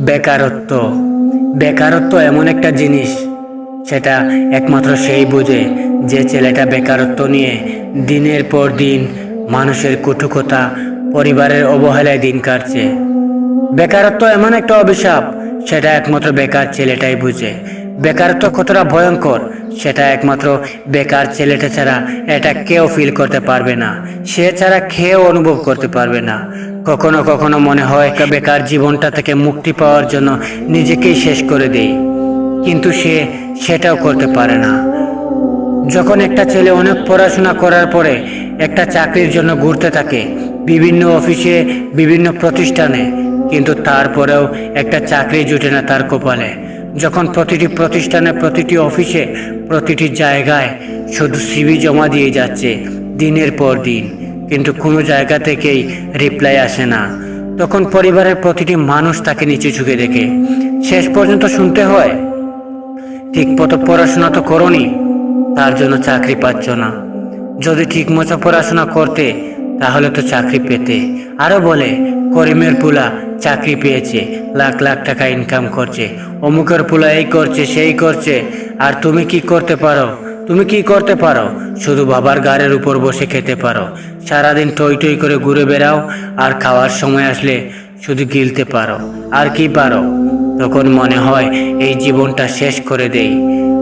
বেকারত্ব। বেকারত্ব এমন একটা জিনিস, সেটা একমাত্র সেই বোঝে যে ছেলেটা বেকারত্ব নিয়ে দিনের পর দিন মানুষের কুটুকতা, পরিবারের অবহেলায় দিন কাটছে। বেকারত্ব এমন একটা অভিশাপ, সেটা একমাত্র বেকার ছেলেটাই বুঝে। বেকারত্ব কতটা ভয়ঙ্কর সেটা একমাত্র বেকার ছেলেটা ছাড়া এটা কেউ ফিল করতে পারবে না। সে ছাড়া খেয়েও অনুভব করতে পারবে না। কখনো কখনো মনে হয় বেকার জীবনটা থেকে মুক্তি পাওয়ার জন্য নিজেকেই শেষ করে দেই। কিন্তু সে সেটাও করতে পারে না। যখন একটা ছেলে অনেক পড়াশোনা করার পরে একটা চাকরির জন্য ঘুরতে থাকে, বিভিন্ন অফিসে, বিভিন্ন প্রতিষ্ঠানে, কিন্তু তারপরেও একটা চাকরি জুটে না তার কপালে। যখন প্রতিটি প্রতিষ্ঠানে, প্রতিটি অফিসে, প্রতিটি জায়গায় শুধু সিভি জমা দিয়ে যাচ্ছে দিনের পর দিন। কিন্তু কোনো জায়গা থেকেই রিপ্লাই আসে না। তখন পরিবারের প্রতিটি মানুষ তাকে নিচে ঝুঁকে দেখে। শেষ পর্যন্ত শুনতে হয়, ঠিক মতো পড়াশোনা তো করনি, তার জন্য চাকরি পাচ্ছ না। যদি ঠিক মতো পড়াশোনা করতে তাহলে তো চাকরি পেতে। আরও বলে, করিমের পুলা চাকরি পেয়েছে, লাখ লাখ টাকা ইনকাম করছে। অমুকের পুলা এই করছে, সেই করছে। আর তুমি কি করতে পারো? তুমি কি করতে পারো? শুধু বাবার গাড়ির উপর বসে খেতে পারো। সারাদিন টই টই করে ঘুরে বেড়াও, আর খাওয়ার সময় আসলে শুধু গিলতে পারো। আর কি পারো? তখন মনে হয় এই জীবনটা শেষ করে দেই।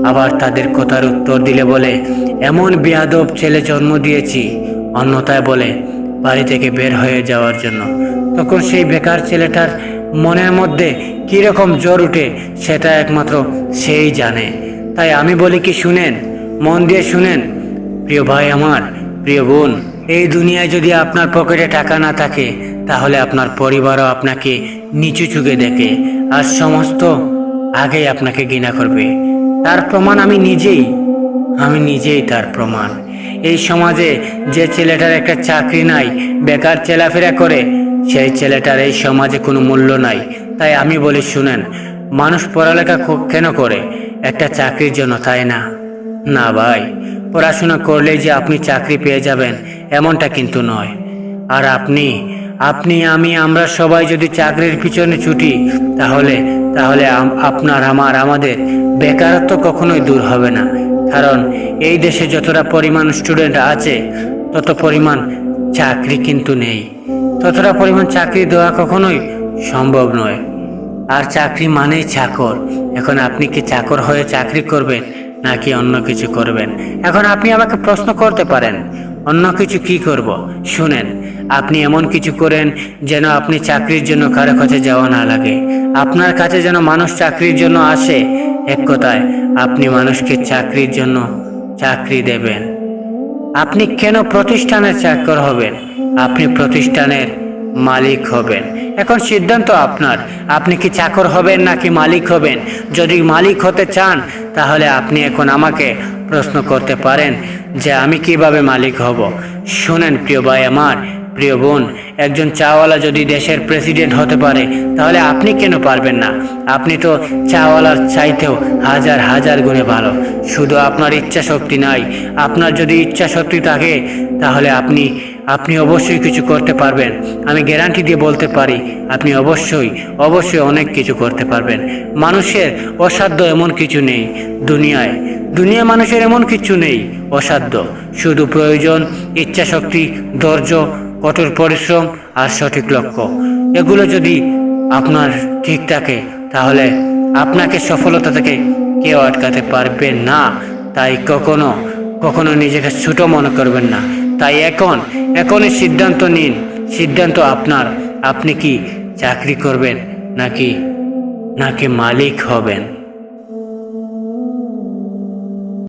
আবার তাদের কথার উত্তর দিলে বলে, এমন বেয়াদব ছেলে জন্ম দিয়েছি অন্যথায় বলে, বাড়ি থেকে বের হয়ে যাওয়ার জন্য। তখন সেই বেকার ছেলেটার মনের মধ্যে কীরকম জ্বর উঠে, সেটা একমাত্র সেই জানে। তাই আমি বলি কি, শুনেন, মন দিয়ে শুনেন, প্রিয় ভাই আমার, প্রিয় বোন, এই দুনিয়ায় যদি আপনার পকেটে টাকা না থাকে, তাহলে আপনার পরিবারও আপনাকে নিচু চুকে দেখে, আর সমস্ত আগেই আপনাকে ঘৃণা করবে। তার প্রমাণ আমি নিজেই আমি নিজেই তার প্রমাণ। এই সমাজে যে ছেলেটার একটা চাকরি নাই, বেকার চলাফেরা করে, সেই ছেলেটার এই সমাজে কোনো মূল্য নাই। তাই আমি বলি, শুনেন, মানুষ পড়ালেখা কেন করে? একটা চাকরির জন্য, তাই না? না ভাই, পড়াশোনা করলেই যে আপনি চাকরি পেয়ে যাবেন, এমনটা কিন্তু নয়। আর আপনি আপনি, আমি, আমরা সবাই যদি চাকরির পিছনে ছুটি, তাহলে তাহলে আপনার, আমার, আমাদের বেকারত্ব কখনোই দূর হবে না। কারণ এই দেশে যতটা পরিমাণ স্টুডেন্ট আছে, তত পরিমাণ চাকরি কিন্তু নেই। ততটা পরিমাণ চাকরি দেওয়া কখনোই সম্ভব নয়। আর চাকরি মানেই চাকর। এখন আপনি কি চাকর হয়ে চাকরি করবেন, নাকি অন্য কিছু করবেন? এখন আপনি আমাকে প্রশ্ন করতে পারেন, অন্য কিছু কি করব? শুনেন, আপনি এমন কিছু করেন যেন আপনি চাকরির জন্য কারও কাছে যাওয়া না লাগে। আপনার কাছে যেন মানুষ চাকরির জন্য আসে এক কথায়, আপনি মানুষকে চাকরির জন্য চাকরি দেবেন। আপনি কেন প্রতিষ্ঠানের চাকর হবেন? আপনি প্রতিষ্ঠানের মালিক হবেন। এখন সিদ্ধান্ত আপনার। আপনি কি চাকর হবেন নাকি মালিক হবেন? যদি মালিক হতে চান, তাহলে আপনি এখন আমাকে প্রশ্ন করতে পারেন যে আমি কীভাবে মালিক হব। শুনেন প্রিয় ভাই আমার প্রিয় বোন, একজন চাওয়ালা যদি দেশের প্রেসিডেন্ট হতে পারে, তাহলে আপনি কেন পারবেন না? আপনি তো চাওয়ালার চাইতেও হাজার হাজার গুণে ভালো। শুধু আপনার ইচ্ছা শক্তি নাই। আপনার যদি ইচ্ছা শক্তি থাকে, তাহলে আপনি আপনি অবশ্যই কিছু করতে পারবেন। আমি গ্যারান্টি দিয়ে বলতে পারি, আপনি অবশ্যই অবশ্যই অনেক কিছু করতে পারবেন। মানুষের অসাধ্য এমন কিছু নেই দুনিয়ায়। দুনিয়া মানুষের এমন কিছু নেই অসাধ্য। শুধু প্রয়োজন ইচ্ছা শক্তি ধৈর্য কঠোর পরিশ্রম আর সঠিক লক্ষ্য। এগুলো যদি আপনার ঠিক থাকে, তাহলে আপনাকে সফলতা থেকে কেউ আটকাতে পারবে না। তাই কখনো কখনো নিজেকে ছোট মনে করবেন না। তাই এখন, এখনই সিদ্ধান্ত নিন, সিদ্ধান্ত আপনার। আপনি কি চাকরি করবেন নাকি নাকি মালিক হবেন?